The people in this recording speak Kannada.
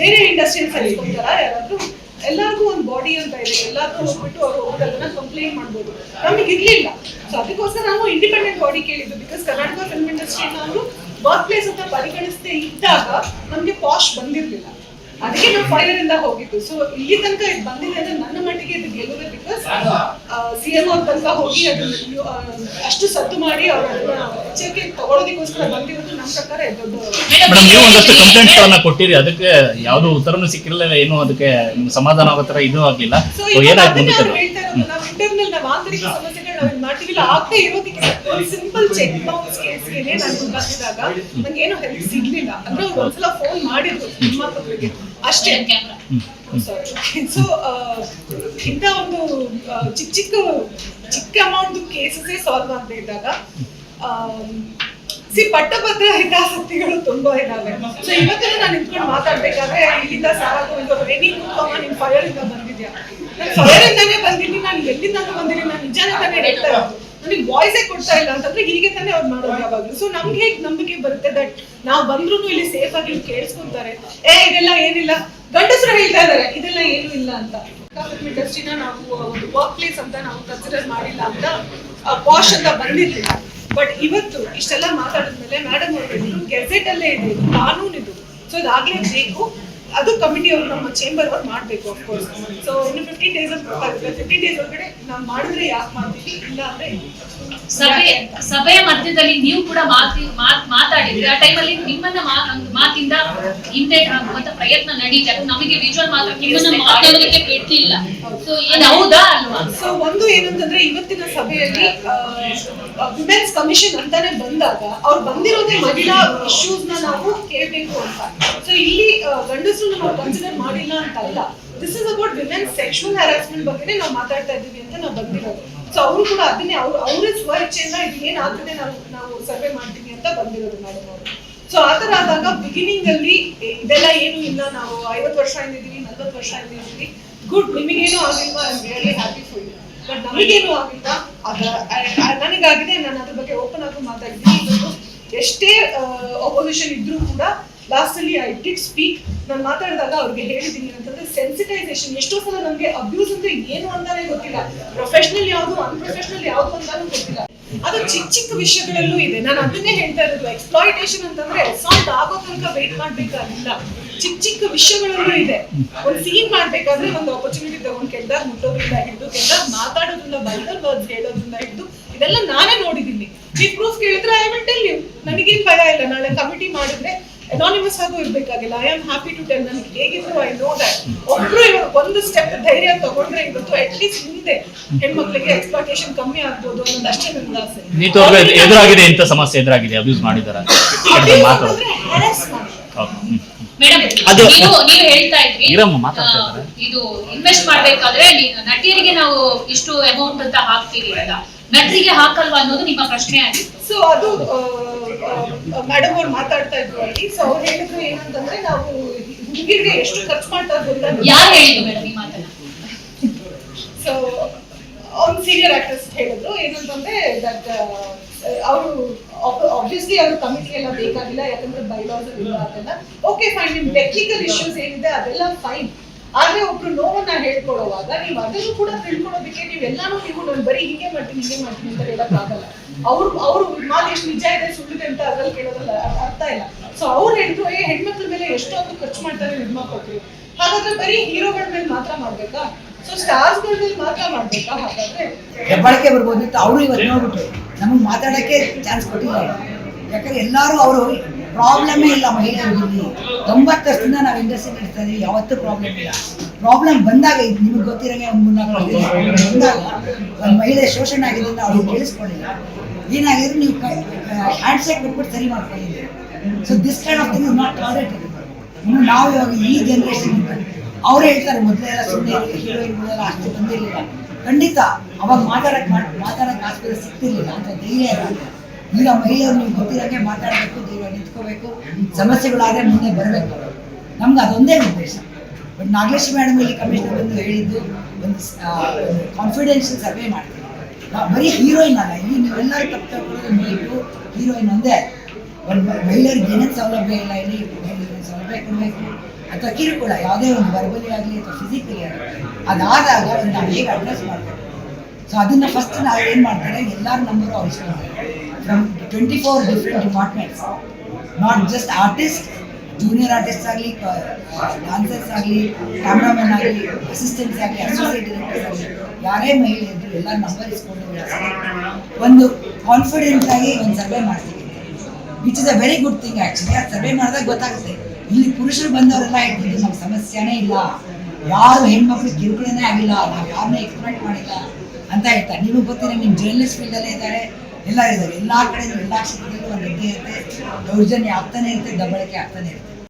ಬೇರೆ ಇಂಡಸ್ಟ್ರಿಯಲ್ ಸೇರಿಸ್ಕೊಂತಾರ ಯಾರಾದ್ರೂ ಎಲ್ಲರಿಗೂ ಒಂದು ಬಾಡಿ ಅಂತ ಇದೆ. ಎಲ್ಲಾದ್ರೂ ಹೋಗ್ಬಿಟ್ಟು ಅವ್ರು ಹೋಗ್ಬಿಟ್ಟು ಅದನ್ನ ಕಂಪ್ಲೇಂಟ್ ಮಾಡ್ಬೋದು. ನಮಗೆ ಇರ್ಲಿಲ್ಲ. ಸೊ ಅದಕ್ಕೋಸ್ಕರ ನಾವು ಇಂಡಿಪೆಂಡೆಂಟ್ ಬಾಡಿ ಕೇಳಿದ್ದು. ಬಿಕಾಸ್ ಕರ್ನಾಟಕ ಫಿಲ್ಮ್ ಇಂಡಸ್ಟ್ರಿ ನಾವು ವರ್ಕ್ ಪ್ಲೇಸ್ ಅಂತ ಪರಿಗಣಿಸದೆ ಇದ್ದಾಗ ನಮಗೆ ಪಾಶ್ ಬಂದಿರ್ಲಿಲ್ಲ. ಅದಕ್ಕೆ ನಾವು ಫೈನಲ್ ಇಂದ ಹೋಗಿದ್ದು. ಸೊ ಇಲ್ಲಿ ತನಕ ಇದು ಬಂದಿದೆ ಅಂದ್ರೆ ನನ್ನ ಮಟ್ಟಿಗೆ ಇದು ಗೆಲ್ಲುವುದೇ ಬಿಕಾಸ್ ಸಿ ಎಂ ಅವ್ರ ತನಕ ಹೋಗಿ ಅದು ಅಷ್ಟು ಸದ್ದು ಮಾಡಿ ಅವ್ರ ಅದನ್ನ ಎಚ್ಚರಿಕೆ ತಗೊಳ್ಳೋದಕ್ಕೋಸ್ಕರ ಬಂದಿರೋದು ನಮ್ಮ ಪ್ರಕಾರ ದೊಡ್ಡ ಮೇಡಮ್ ನೀವು ಒಂದಷ್ಟು ಕಂಪ್ಲೇಂಟ್ಸ್ ಗಳನ್ನ ಕೊಟ್ಟಿರಿ. ಅದಕ್ಕೆ ಯಾವ್ದು ಉತ್ತರನೂ ಸಿಕ್ಕಿರಲಿಲ್ಲ ಏನು ಅದಕ್ಕೆ ನಿಮ್ಗೆ ಸಮಾಧಾನ ಆಗೋ ತರ ಇದು ಆಗ್ಲಿಲ್ಲ. ಸೊ ಏನಾಯ್ತು ಹೇಳ್ತಾ ಇರೋದು ನಾವು ಇಂಟರ್ನಲ್ ನಾವು ಆಂತರಿಕ ಸಮಸ್ಯೆಗಳು ನಾವು ಮಾಡ್ತೀವಿಲ್ಲ ಆಗದೆ ಇರೋದಕ್ಕೆ ಒಂದು ಸಿಂಪಲ್ ಚೆಕ್ ಬೌನ್ಸ್ ಕೇಸ್ಗೆ ನಾನು ಬಂದಿದಾಗ ನನಗೆ ಏನು ಹೆಲ್ಪ್ ಸಿಗ್ಲಿಲ್ಲ. ಅಂದ್ರೆ ಅವ್ರು ಒಂದ್ಸಲ ಫೋನ್ ಮಾಡಿದ್ರು ನಿರ್ಮಾಪಕರಿಗೆ ಅಷ್ಟೇ. ಸೊ ಇಂಥ ಒಂದು ಚಿಕ್ಕ ಚಿಕ್ಕ ಚಿಕ್ಕ ಅಮೌಂಟ್ ಕೇಸಸ್ ಸಾಲ್ವ್ ಅಂತ ಇದ್ದಾಗ ಸಿ ಪಟ್ಟಭದ್ರ ಹಿತಾಸಕ್ತಿಗಳು ತುಂಬಾ ಇದಾವೆ. ಸೊ ಇವತ್ತಿನ ನಾನು ನಿಂತ್ಕೊಂಡು ಮಾತಾಡ್ಬೇಕಾದ್ರೆ ಇಲ್ಲಿಂದ ಸಾಕು ಇವಾಗ ರೆಡಿ ಕೂತ್ಕೊಂಡ ನೀನ್ ಫೈರ್ ಇಂದ ಬಂದಿದ್ಯಾ? ಇಂದಾನೇ ಬಂದಿದ್ದೀನಿ, ನಾನು ಎಲ್ಲಿಂದಾನು ಬಂದಿದ್ದೀನಿ ನಾನು ನಿಜಾನೇ ತಾನೇ ಹೇಳ್ತಾ ಇರೋದು. ನನಗೆ ವಾಯ್ಸೇ ಕೊಡ್ತಾ ಇಲ್ಲ ಅಂತಂದ್ರೆ ಹೀಗೆ ತಾನೇ ಅವ್ರು ಮಾಡೋದು ಯಾವಾಗಲೂ. ಸೊ ನಮ್ಗೆ ಹೇಗೆ ನಂಬಿಕೆ ಬರುತ್ತೆ ದಟ್ ನಾವು ಬಂದ್ರು ಇಲ್ಲಿ ಸೇಫ್ ಆಗಿ ಕೇಳಿಸ್ಕೊಂತಾರೆ. ಏ, ಇದೆಲ್ಲ ಏನಿಲ್ಲ, ಗಂಡಸರು ಹೇಳ್ತಾ ಇದಾರೆ, ಇದೆಲ್ಲ ಏನು ಇಲ್ಲ ಅಂತ. ಇಂಡಸ್ಟ್ರಿನ ನಾವು ಒಂದು ವರ್ಕ್ ಪ್ಲೇಸ್ ಅಂತ ನಾವು ಕನ್ಸಿಡರ್ ಮಾಡಿಲ್ಲ ಅಂತ ವಾಶ್ ಅಂತ ಬಂದಿರ್ಲಿಲ್ಲ. ಬಟ್ ಇವತ್ತು ಇಷ್ಟೆಲ್ಲ ಮಾತಾಡಿದ್ಮೇಲೆ ಮೇಡಮ್ ಅವರು ಗೆಜೆಟ್ ಅಲ್ಲೇ ಇದು ಕಾನೂನು ಇದು ಸೊ ಇದಾಗ್ಲೇ ಬೇಕು ಅದು ಕಮಿಟಿ ಅವರು ನಮ್ಮ ಚೇಂಬರ್ ಅವ್ರು ಮಾಡಬೇಕು ಅಫ್ಕೋರ್ಸ್ ಸೊ ಇನ್ನು ಫಿಫ್ಟೀನ್ ಡೇಸ್ ಗೊತ್ತಾಗುತ್ತೆ. ಫಿಫ್ಟೀನ್ ಡೇಸ್ ಒಳಗಡೆ ನಾವು ಮಾಡಿದ್ರೆ ಯಾಕೆ ಮಾಡ್ತೀವಿ? ಇಲ್ಲ ಅಂದ್ರೆ ಸಭೆ ಸಭೆಯ ಮಧ್ಯದಲ್ಲಿ ನೀವು ಕೂಡ ಮಾತಿ ಮಾತ್- ಮಾತಾಡಿದ್ರೆ ಆ ಟೈಮಲ್ಲಿ ನಿಮ್ಮನ್ನ ಮಾತಿಂದ ಹಿಂದೆ ಆಗುವಂತ ಪ್ರಯತ್ನ ನಡೀತಾ ಇತ್ತು ನಮಗೆ ವಿಜುವಲ್ ಮಾತ್ರ ನಿಮ್ಮನ್ನ ಮಾತಾಡೋದಕ್ಕೆ ಬಿಟ್ಟಿಲ್ಲ ಹೌದಾ ಅಲ್ವಾ? ಸೊ ಒಂದು ಏನಂತಂದ್ರೆ ಇವತ್ತಿನ ಸಭೆಯಲ್ಲಿ ವಿಮೆನ್ಸ್ ಕಮಿಷನ್ ಅಂತಾನೆ ಬಂದಾಗ ಅವ್ರು ಬಂದಿರೋದೇ ಮಹಿಳಾ ಇಶ್ಯೂಸ್ನ ನಾವು ಕೇಳಬೇಕು ಅಂತ. ಸೊ ಇಲ್ಲಿ ಗಂಡಸರು ನಾವು ಕನ್ಸಿಡರ್ ಮಾಡಿಲ್ಲ ಅಂತ ಅಲ್ಲ. This is about women's sexual harassment ಬಗ್ಗೆ ನಾವು ಮಾತಾಡ್ತಾ ಇದ್ದೀವಿ ಅಂತ ನಾವು ಬಂದಿರೋದು. ಸೊ ಅವರು ಕೂಡ ಅದನ್ನೇ, ಅವ್ರು, ಅವ್ರ ಸ್ವಇಚ್ಛೆಯಿಂದ ಇದು ಏನಾಗ್ತದೆ ನಾವು ನಾವು ಸರ್ವೆ ಮಾಡ್ತೀವಿ ಅಂತ ಬಂದಿರೋದು ಮೇಡಮ್ ಅವರು. ಸೊ ಆ ಆದಾಗ ಬಿಗಿನಿಂಗ್ ಅಲ್ಲಿ ಇದೆಲ್ಲ ಏನು ಇಲ್ಲ, ನಾವು ಐವತ್ತು ವರ್ಷ ಇದ್ದೀವಿ ನಲ್ವತ್ತು ವರ್ಷ ಇದ್ದೀವಿ ಗುಡ್ ನಿಮಗೇನು ಆಗಿಲ್ವಾ? I really happy full but ನಮಗೇನು ಆಗಿಲ್ಲ. ಅದ ನನಗಾಗಿದೆ, ನಾನು ಅದ್ರ ಬಗ್ಗೆ ಓಪನ್ ಆಗಿ ಮಾತಾಡಿದ್ದೀನಿ. ಇವತ್ತು ಎಷ್ಟೇ ಅಪೋಸಿಷನ್ ಇದ್ರೂ ಕೂಡ ಲಾಸ್ಟ್ ಅಲ್ಲಿ ಐ ಡಿಡ್ ಸ್ಪೀಕ್ ನಾನು ಮಾತಾಡಿದಾಗ ಅವ್ರಿಗೆ ಹೇಳಿದ್ದೀನಿ ಅಂತಂದ್ರೆ ಸೆನ್ಸಿಟೈಸೇಷನ್ ಎಷ್ಟೋ ಸಲ ನಮಗೆ ಅಬ್ಯೂಸ್ ಅಂದ್ರೆ ಏನು ಅಂತಾನೆ ಗೊತ್ತಿಲ್ಲ. ಪ್ರೊಫೆಷನಲ್ ಯಾವುದು ಅನ್ಪ್ರೊಫೆಷನಲ್ ಯಾವುದು ಅಂತಾನೂ ಗೊತ್ತಿಲ್ಲ. ಅದು ಚಿಕ್ಕ ಚಿಕ್ಕ ವಿಷಯಗಳಲ್ಲೂ ಇದೆ. ನಾನು ಅದನ್ನೇ ಹೇಳ್ತಾ ಇರೋದು. ಎಕ್ಸ್ಪ್ಲಾಯಿಟೇಷನ್ ಅಂತಂದ್ರೆ ಅಸಾಲ್ಟ್ ಆಗೋ ತನಕ ವೇಟ್ ಮಾಡ್ಬೇಕಾಗಿಲ್ಲ. ಚಿಕ್ಕ ಚಿಕ್ಕ ವಿಷಯಗಳಲ್ಲೂ ಇದೆ. ಒಂದು ಸೀನ್ ಮಾಡ್ಬೇಕಾದ್ರೆ ಒಂದು ಆಪರ್ಚುನಿಟಿ ತಗೊಂಡ್ ಕೆಲ್ದಾಗ ಮುಟ್ಟೋದ್ರಿಂದ ಹಿಡಿದು ಕೆಲ್ದಾಗ ಮಾತಾಡೋದ್ರಿಂದ ಬೈಬಲ್ ವರ್ಡ್ಸ್ ಹೇಳೋದ್ರಿಂದ ಹಿಡಿದು, ಇದೆಲ್ಲ ನಾನೇ ನೋಡಿದ್ದೀನಿ. ಈ ಪ್ರೂಫ್ ಕೇಳಿದ್ರೆ ಐ ವಿಲ್ ಟೆಲ್ ಯು ನನಗೇನ್ ಭಯ ಇಲ್ಲ. ನಾಳೆ ಕಮಿಟಿ ಮಾಡಿದ್ರೆ ಅನಾನಿಮಸ್ ಆಗೂ ಇರ್ಬೇಕಾಗಿಲ್ಲ. I am happy to tell ನನಗೆ ಹೇಗಿದ್ರು ಐ ನೋ ದಟ್ ಒಬ್ರು ಇವರು ಒಂದು ಸ್ಟೆಪ್ ಧೈರ್ಯ ತಗೊಂಡ್ರೆ ಇವತ್ತು ಅಟ್ ಲೀಸ್ಟ್ ಮುಂದೆ ಹೆಣ್ಮಕ್ಳಿಗೆ ಎಕ್ಸ್ಪ್ಲಾಟೇಷನ್ ಕಮ್ಮಿ ಆಗ್ಬೋದು ಅನ್ನೋದು ಅಷ್ಟೇ ನನ್ನ ಆಸೆ. ನೀತು ಅವ್ರಿಗೆ ಎದುರಾಗಿದೆ ಇಂಥ ಸಮಸ್ಯೆ ಎದುರಾಗಿದೆ ಅಬ್ಯೂಸ್ ಮಾಡಿದಾರ ಅದು- ನೀವು ನೀವು ಹೇಳ್ತಾ ಇದ್ರಿ ಈರಮ್ಮ ಮಾತಾಡ್ತಾ ಇದ್ದಾರೆ. ಇದು ಇನ್ವೆಸ್ಟ್ ಮಾಡ್ಬೇಕಾದ್ರೆ ನಟಿಯರಿಗೆ ನಾವು ಇಷ್ಟು ಅಮೌಂಟ್ ಅಂತ ಹಾಕ್ತೀವಿ ಅಂತ. ನಟರಿಗೆ ಹಾಕಲ್ವಾ ಅನ್ನೋದು ನಿಮ್ಮ ಪ್ರಶ್ನೆ ಆಗಿತ್ತು. ಸೊ ಅದು ಮೇಡಮ್ ಅವ್ರು ಮಾತಾಡ್ತಾ ಇದ್ರು ಅಲ್ಲಿ. ಸೊ ಅವ್ರು ಹೇಳಿದ್ರು ಏನಂತಂದ್ರೆ ನಾವು ಹುಡುಗಿರಿಗೆ ಎಷ್ಟು ಖರ್ಚು ಮಾಡ್ತಾ ಇರ್ಬೋದು ಯಾರು ಹೇಳಿದ್ರು ಮೇಡಮ್ ಈ ಮಾತನ್ನ? ಸೊ ಅವ್ರು ಸೀನಿಯರ್ ಆಕ್ಟರ್ಸ್ ಹೇಳಿದ್ರು ಏನಂತಂದ್ರೆ ದಟ್ ಅವರು ಆಬ್ವಿಯಸ್ಲಿ ಅವ್ರ ಕಮಿಟಿ ಎಲ್ಲ ಬೇಕಾಗಿಲ್ಲ ಯಾಕಂದ್ರೆ ಬೈಲಾಸ್ ಇಲ್ಲ ಅದೆಲ್ಲ ಓಕೆ ಫೈನ್ ನಿಮ್ ಟೆಕ್ನಿಕಲ್ ಇಶ್ಯೂಸ್ ಏನಿದೆ ಅದೆಲ್ಲ ಫೈನ್ ಆದ್ರೆ ಒಬ್ರು ನೋವನ್ನ ಹೇಳ್ಕೊಳ್ಳುವಾಗ ನೀವು ಅದನ್ನು ಕೂಡ ತಿಳ್ಕೊಳ್ಳೋದಕ್ಕೆ ನೀವೆಲ್ಲಾನು ನೀವು ನಾನು ಬರೀ ಹೀಗೆ ಮಾಡ್ತೀನಿ ಹೀಗೆ ಮಾಡ್ತೀನಿ ಅಂತ ಹೇಳಕ್ಕಾಗಲ್ಲ ಅವ್ರು ಅವ್ರು ಮಾತು ಎಷ್ಟು ನಿಜ ಇದೆ, ಸುಳ್ಳಿದೆ ಅಂತ ಅದ್ರಲ್ಲಿ ಕೇಳೋದಲ್ಲ ಅರ್ಥ ಇಲ್ಲ. ಸೊ ಅವ್ರು ಹೇಳಿದ್ರು, ಏ, ಹೆಣ್ಮಕ್ಳ ಮೇಲೆ ಎಷ್ಟೊಂದು ಖರ್ಚು ಮಾಡ್ತಾರೆ ಹೆಣ್ಮಕ್ಳು ಹಾಗಾದ್ರೆ ಬರೀ ಹೀರೋಗಳ ಮೇಲೆ ಮಾತ್ರ ಮಾಡ್ಬೇಕಾ? ಸೊ ಸ್ಟಾರ್ಸ್ಗಳ ಮೇಲೆ ಮಾತ್ರ ಮಾಡ್ಬೇಕಾ? ಹಾಗಾದ್ರೆ ಬಳಕೆ ಬರ್ಬೋದಿತ್ತು, ಅವರು ಇವತ್ತು ನೋಡ್ಬಿಟ್ರು. ನಮಗೆ ಮಾತಾಡಕ್ಕೆ ಚಾನ್ಸ್ ಕೊಟ್ಟಿದ್ದಾರೆ ಯಾಕಂದ್ರೆ ಎಲ್ಲರೂ ಅವರು ಪ್ರಾಬ್ಲಮೇ ಇಲ್ಲ ಮಹಿಳೆಯರಿಗೆ ತೊಂಬತ್ತು ವರ್ಷದಿಂದ ನಾವು ಇಂಡಸ್ಟ್ರಿ ನಡೀತಾ ಇದೀವಿ, ಯಾವತ್ತೂ ಪ್ರಾಬ್ಲಮ್ ಇಲ್ಲ. ಪ್ರಾಬ್ಲಮ್ ಬಂದಾಗ ಇದು ನಿಮ್ಗೆ ಗೊತ್ತಿರಂಗೆ ಒಂದು ಮೂರ್ನಾಲ್ಕು ಬಂದಾಗ ಒಂದು ಮಹಿಳೆ ಶೋಷಣೆ ಆಗಿದೆ ಅಂತ ಅವ್ರು ಕೇಳಿಸ್ಕೊಂಡಿಲ್ಲ. ಏನಾಗಿದ್ರು ನೀವು ಹ್ಯಾಂಡ್ ಶೇಕ್ ಬಿಟ್ಬಿಟ್ಟು ಸರಿ ಮಾಡ್ಕೊಂಡಿದ್ದೀರಿ. So this kind of thing is not tolerated ಇನ್ನು ನಾವು ಇವಾಗ ಈ ಜನರೇಷನ್ ಅವ್ರು ಹೇಳ್ತಾರೆ, ಮೊದಲೆಲ್ಲ ಸುಮ್ಮನೆ ಹೀರೋಯಿನ್ಗಳೆಲ್ಲ ಅಷ್ಟು ಬಂದಿರಲಿಲ್ಲ. ಖಂಡಿತ ಅವಾಗ ಮಾತಾಡಕ್ಕೆ ಮಾತಾಡಕ್ಕೆ ಆಸ್ಪತ್ರೆ ಸಿಗ್ತಿರ್ಲಿಲ್ಲ ಅಂತ ಧೈರ್ಯ ಇರಲ್ಲ ಈಗ ಮಹಿಳೆಯರು ನೀವು ಗೊತ್ತಿರೋಂಗೆ ಮಾತಾಡಬೇಕು, ಧೈರ್ಯ ನಿಂತ್ಕೋಬೇಕು, ಸಮಸ್ಯೆಗಳಾದರೆ ಮುಂದೆ ಬರಬೇಕು. ನಮ್ಗೆ ಅದೊಂದೇ ಉದ್ದೇಶ. ಬಟ್ ನಾಗೇಶ್ ಮೇಡಮ್ ಇಲ್ಲಿ ಕಮಿಷನರ್ ಬಂದು ಹೇಳಿದ್ದು, ಒಂದು ಕಾನ್ಫಿಡೆನ್ಷಿಯಲ್ ಸರ್ವೆ ಮಾಡ್ತೀವಿ ಬರೀ ಹೀರೋಯಿನ್ ಅಲ್ಲ, ಇಲ್ಲಿ ನೀವೆಲ್ಲರೂ ತಪ್ಪು ತಗೊಳ್ಳೋದು ನೀವು ಹೀರೋಯಿನ್ ಒಂದೇ ಒಂದು ಮಹಿಳೆಯರಿಗೆ ಏನೇನು ಸೌಲಭ್ಯ ಇಲ್ಲ, ಇಲ್ಲಿ ಮಹಿಳೆಯರಿಗೆ ಸೌಲಭ್ಯ ಕೊಡಬೇಕು? ಅಥವಾ ಕಿರುಕುಳ ಯಾವುದೇ ಒಂದು ಬರ್ಬಲಿ ಆಗಲಿ ಅಥವಾ ಫಿಸಿಕಲಿ ಆಗಲಿ, ಅದಾದಾಗ ನಾವು ಹೇಗೆ ಅಡ್ರೆಸ್ ಮಾಡಬೇಕು? ಸೊ ಅದನ್ನು ಫಸ್ಟ್ ನಾವು ಏನು ಮಾಡ್ತಾರೆ ಎಲ್ಲರ ನಂಬರು ಅವ್ರು ಇಸ್ಕೊಳ್ತಾರೆ from twenty four different departments not just artist junior artist ಆಗಲಿ ಡಾನ್ಸರ್ಸ್ ಆಗಲಿ ಕ್ಯಾಮ್ರಾಮನ್ ಆಗಲಿ ಅಸಿಸ್ಟೆಂಟ್ಸ್ ಆಗಲಿ ಅಸೋಸಿಯೇಟ್ ಡೈರೆಕ್ಟರ್ಸ್ ಆಗಲಿ, ಯಾರೇ ಮಹಿಳೆ ಇದ್ರು ಎಲ್ಲ ನಂಬರ್ ಇಸ್ಕೊಂಡು ಒಂದು ಕಾನ್ಫಿಡೆಂಟ್ ಆಗಿ ಒಂದು ಸರ್ವೆ ಮಾಡ್ತೀವಿ. Which is a very good thing actually ಆ ಸರ್ವೆ ಮಾಡಿದಾಗ ಗೊತ್ತಾಗುತ್ತೆ. ಇಲ್ಲಿ ಪುರುಷರು ಬಂದವರೆಲ್ಲ ಹೇಳ್ತಿದ್ರು ನಮ್ಮ ಸಮಸ್ಯೆನೇ ಇಲ್ಲ. ಯಾರು ಹೆಣ್ಮಕ್ಳು ಕಿರುಕುಳನೇ ಆಗಿಲ್ಲ. ನಾವು ಯಾರನ್ನೇ ಎಕ್ಸ್ಪೆಕ್ಟ್ ಮಾಡಿಲ್ಲ. ಅಂತ ಹೇಳ್ತಾರೆ. ನೀವು ಗೊತ್ತಿದೆ ನಿಮ್ಮ ಜರ್ನಲಿಸ್ಟ್ ಫೀಲ್ಡಲ್ಲೇ ಇದ್ದಾರೆ. ಎಲ್ಲ ಇದ್ದಾವೆ ಎಲ್ಲ ಕಡೆ ಎಲ್ಲ ಕ್ಷೇತ್ರದಲ್ಲೂ ಒಂದು ಇದ್ದೇ ಇರುತ್ತೆ. ದೌರ್ಜನ್ಯ ಆಗ್ತಾನೆ ಇರುತ್ತೆ, ದಬ್ಬಳಿಕೆ ಆಗ್ತಾನೆ ಇರುತ್ತೆ.